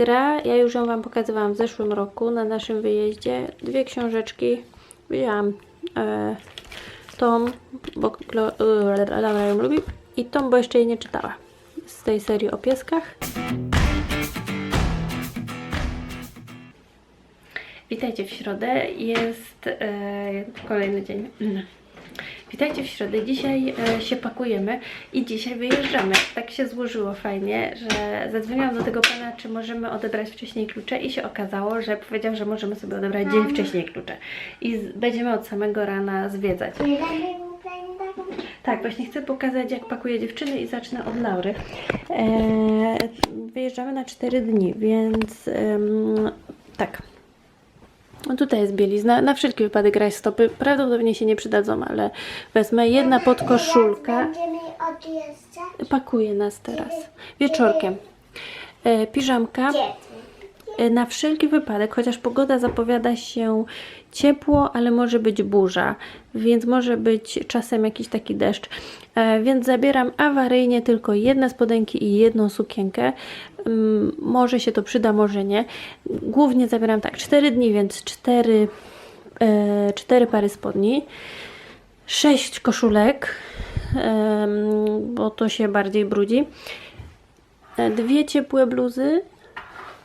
gra, ja już ją Wam pokazywałam w zeszłym roku na naszym wyjeździe. Dwie książeczki. Wzięłam e, tą, bo e, Laura ją lubi, i tą, bo jeszcze jej nie czytała. Z tej serii o pieskach. Witajcie w środę. Jest e, kolejny dzień. Witajcie w środę. Dzisiaj e, się pakujemy i dzisiaj wyjeżdżamy. Tak się złożyło fajnie, że zadzwoniłam do tego pana, czy możemy odebrać wcześniej klucze i się okazało, że powiedział, że możemy sobie odebrać dzień wcześniej klucze. I z, będziemy od samego rana zwiedzać. Tak, właśnie chcę pokazać, jak pakuję dziewczyny i zacznę od Laury. E, wyjeżdżamy na 4 dni, więc tak. No tutaj jest bielizna. Na wszelki wypadek grać stopy. Prawdopodobnie się nie przydadzą, ale wezmę jedna podkoszulka. Pakuję nas teraz. Wieczorkiem. E, piżamka. E, Na wszelki wypadek, chociaż pogoda zapowiada się ciepło, ale może być burza, więc może być czasem jakiś taki deszcz. E, Więc zabieram awaryjnie tylko jedne spodenki i jedną sukienkę. Mm, Może się to przyda, może nie. Głównie zabieram tak 4 dni, więc 4, e, 4 pary spodni, 6 koszulek, bo to się bardziej brudzi. E, Dwie ciepłe bluzy,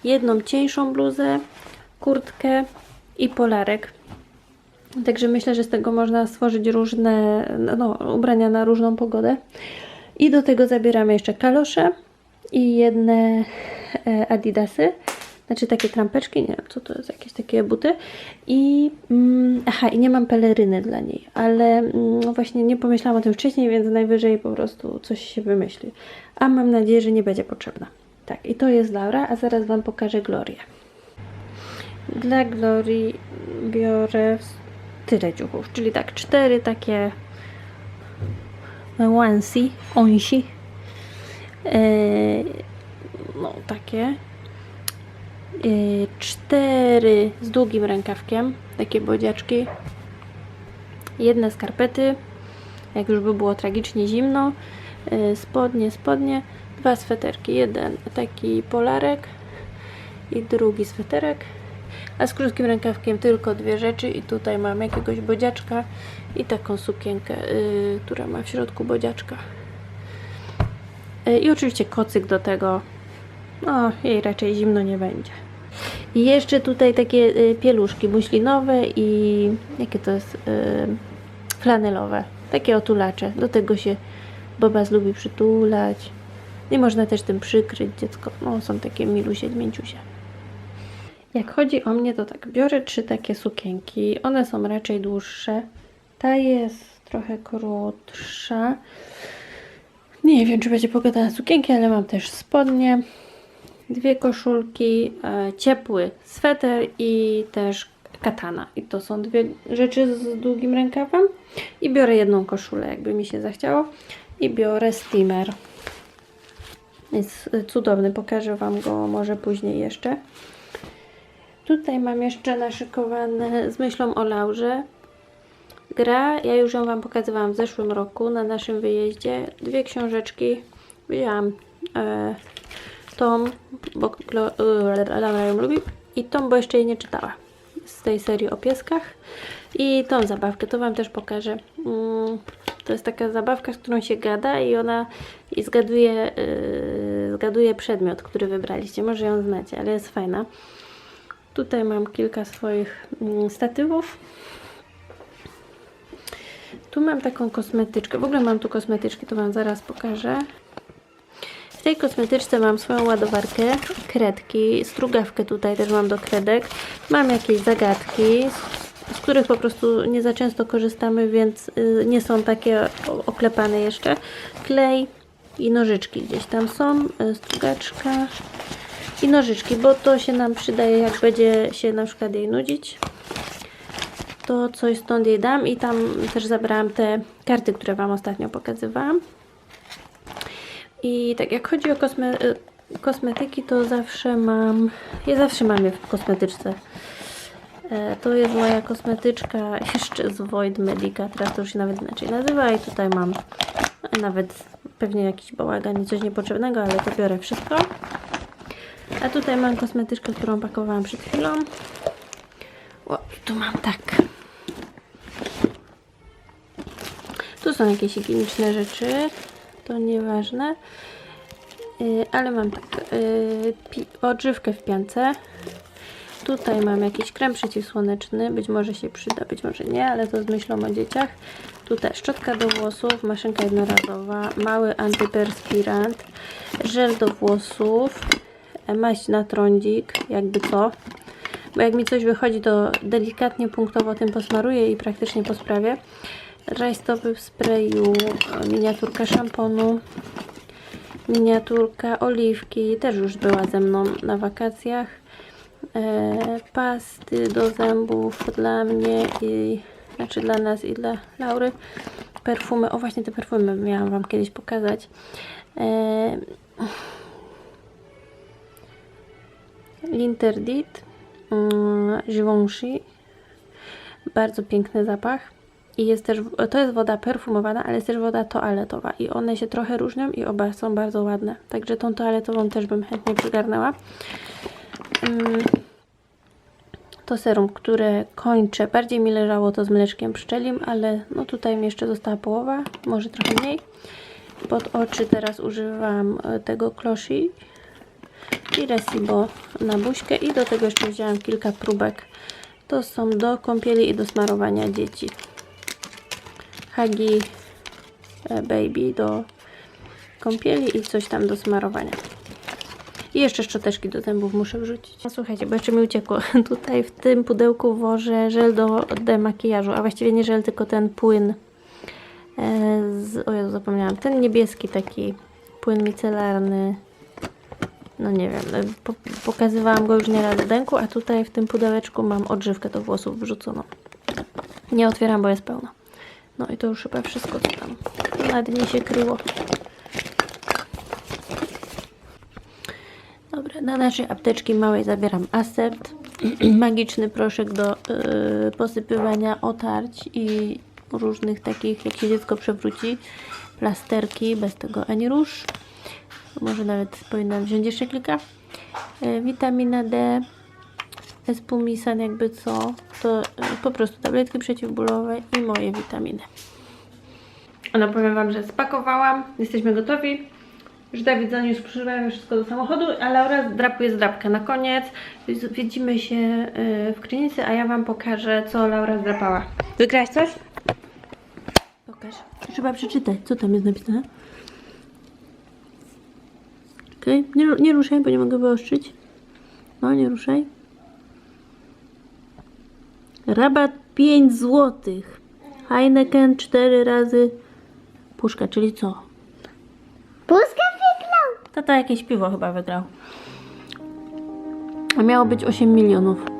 jedną cieńszą bluzę, kurtkę i polarek. Także myślę, że z tego można stworzyć różne no, ubrania na różną pogodę. I do tego zabieramy jeszcze kalosze i jedne e, adidasy. Znaczy takie trampeczki, nie wiem co to jest, jakieś takie buty. I mm, aha, i nie mam peleryny dla niej, ale mm, no właśnie nie pomyślałam o tym wcześniej, więc najwyżej po prostu coś się wymyśli. A mam nadzieję, że nie będzie potrzebna. Tak, i to jest Laura, a zaraz Wam pokażę Glorię. Dla Glorii biorę tyle ciuchów, czyli tak, cztery takie onesie, onsi. Eee, no, takie. Eee, cztery z długim rękawkiem, takie bodziaczki. Jedne skarpety, jak już by było tragicznie zimno. Eee, spodnie, spodnie. Dwa sweterki. Jeden taki polarek i drugi sweterek. A z krótkim rękawkiem tylko dwie rzeczy i tutaj mam jakiegoś bodziaczka i taką sukienkę, yy, która ma w środku bodziaczka. Yy, I oczywiście kocyk do tego. No, jej raczej zimno nie będzie. I jeszcze tutaj takie y, pieluszki muślinowe i jakie to jest? Y, flanelowe. Takie otulacze. Do tego się Bobas lubi przytulać. I można też tym przykryć dziecko. No, są takie milusie, mięciusie. Jak chodzi o mnie, to tak, biorę trzy takie sukienki. One są raczej dłuższe. Ta jest trochę krótsza. Nie wiem, czy będzie pogoda na sukienki, ale mam też spodnie. Dwie koszulki, e, ciepły sweter i też katana. I to są dwie rzeczy z długim rękawem. I biorę jedną koszulę, jakby mi się zachciało. I biorę steamer. Jest cudowny, pokażę Wam go może później jeszcze. Tutaj mam jeszcze naszykowane z myślą o Laurze. Gra, ja już ją Wam pokazywałam w zeszłym roku na naszym wyjeździe. Dwie książeczki. Wzięłam e, tą, bo e, Laura ją lubi, i tą, bo jeszcze jej nie czytała. Z tej serii o pieskach. I tą zabawkę, to Wam też pokażę. Mm, to jest taka zabawka, z którą się gada i ona i zgaduje, yy, zgaduje przedmiot, który wybraliście. Może ją znacie, ale jest fajna. Tutaj mam kilka swoich mm, statywów. Tu mam taką kosmetyczkę. W ogóle mam tu kosmetyczki, to Wam zaraz pokażę. W tej kosmetyczce mam swoją ładowarkę, kredki, strugawkę tutaj też mam do kredek. Mam jakieś zagadki, z, których po prostu nie za często korzystamy, więc y, nie są takie oklepane jeszcze. Klej i nożyczki gdzieś tam są, y, strugaczka i nożyczki, bo to się nam przydaje, jak będzie się na przykład jej nudzić. To coś stąd jej dam i tam też zabrałam te karty, które Wam ostatnio pokazywałam. I tak jak chodzi o kosme, y, kosmetyki, to zawsze mam, ja zawsze mam je w kosmetyczce. E, To jest moja kosmetyczka jeszcze z Void Medica, teraz to już się nawet inaczej nazywa i tutaj mam nawet pewnie jakiś bałagan i coś niepotrzebnego, ale to biorę wszystko. A tutaj mam kosmetyczkę, którą pakowałam przed chwilą. O, tu mam tak. Tu są jakieś higieniczne rzeczy. To nieważne. Yy, ale mam tak. Yy, odżywkę w piance. Tutaj mam jakiś krem przeciwsłoneczny. Być może się przyda, być może nie, ale to z myślą o dzieciach. Tutaj szczotka do włosów, maszynka jednorazowa, mały antyperspirant, żel do włosów, maść na trądzik, jakby co. Bo jak mi coś wychodzi, to delikatnie, punktowo tym posmaruję i praktycznie po sprawie. Rajstopy w sprayu, miniaturka szamponu, miniaturka oliwki, też już była ze mną na wakacjach. E, pasty do zębów dla mnie i znaczy dla nas i dla Laury. Perfumy, o właśnie te perfumy miałam Wam kiedyś pokazać. E, L'Interdit, mm, Givenchy, bardzo piękny zapach. I jest też, to jest woda perfumowana, ale jest też woda toaletowa i one się trochę różnią i oba są bardzo ładne. Także tą toaletową też bym chętnie przygarnęła. Mm, to serum, które kończę. Bardziej mi leżało to z mleczkiem pszczelim, ale no tutaj mi jeszcze została połowa, może trochę mniej. Pod oczy teraz używam e, tego Closhi i Resibo na buźkę i do tego jeszcze wziąłem kilka próbek. To są do kąpieli i do smarowania dzieci. Hagi e, Baby do kąpieli i coś tam do smarowania. I jeszcze szczoteczki do zębów muszę wrzucić. No, słuchajcie, bo jeszcze mi uciekło. Tutaj w tym pudełku włożę żel do demakijażu, a właściwie nie żel, tylko ten płyn. E, z, o Jezu, zapomniałam. Ten niebieski taki płyn micelarny. No nie wiem, e, po, pokazywałam go już nieraz w dęku, a tutaj w tym pudełeczku mam odżywkę do włosów wrzuconą. Nie otwieram, bo jest pełno. No i to już chyba wszystko, co tam na dnie się kryło. Dobra, na naszej apteczki małej zabieram Acert, magiczny proszek do y, posypywania otarć i różnych takich, jak się dziecko przewróci, plasterki, bez tego ani róż. Może nawet powinnam wziąć jeszcze kilka. Y, witamina D, espumisan jakby co, to y, po prostu tabletki przeciwbólowe i moje witaminy. No powiem Wam, że spakowałam, jesteśmy gotowi. Już Dawid zaniósł przyszywałem wszystko do samochodu, a Laura drapuje zdrapkę na koniec. Widzimy się y, w klinice, a ja Wam pokażę, co Laura zdrapała. Wygrałaś coś? Pokaż. Trzeba przeczytać, co tam jest napisane. Okej, nie, nie ruszaj, bo nie mogę wyostrzyć. No, nie ruszaj. Rabat 5 zł. Heineken 4 razy puszka, czyli co? Puszka. Tata jakieś piwo chyba wygrał. A miało być 8 milionów.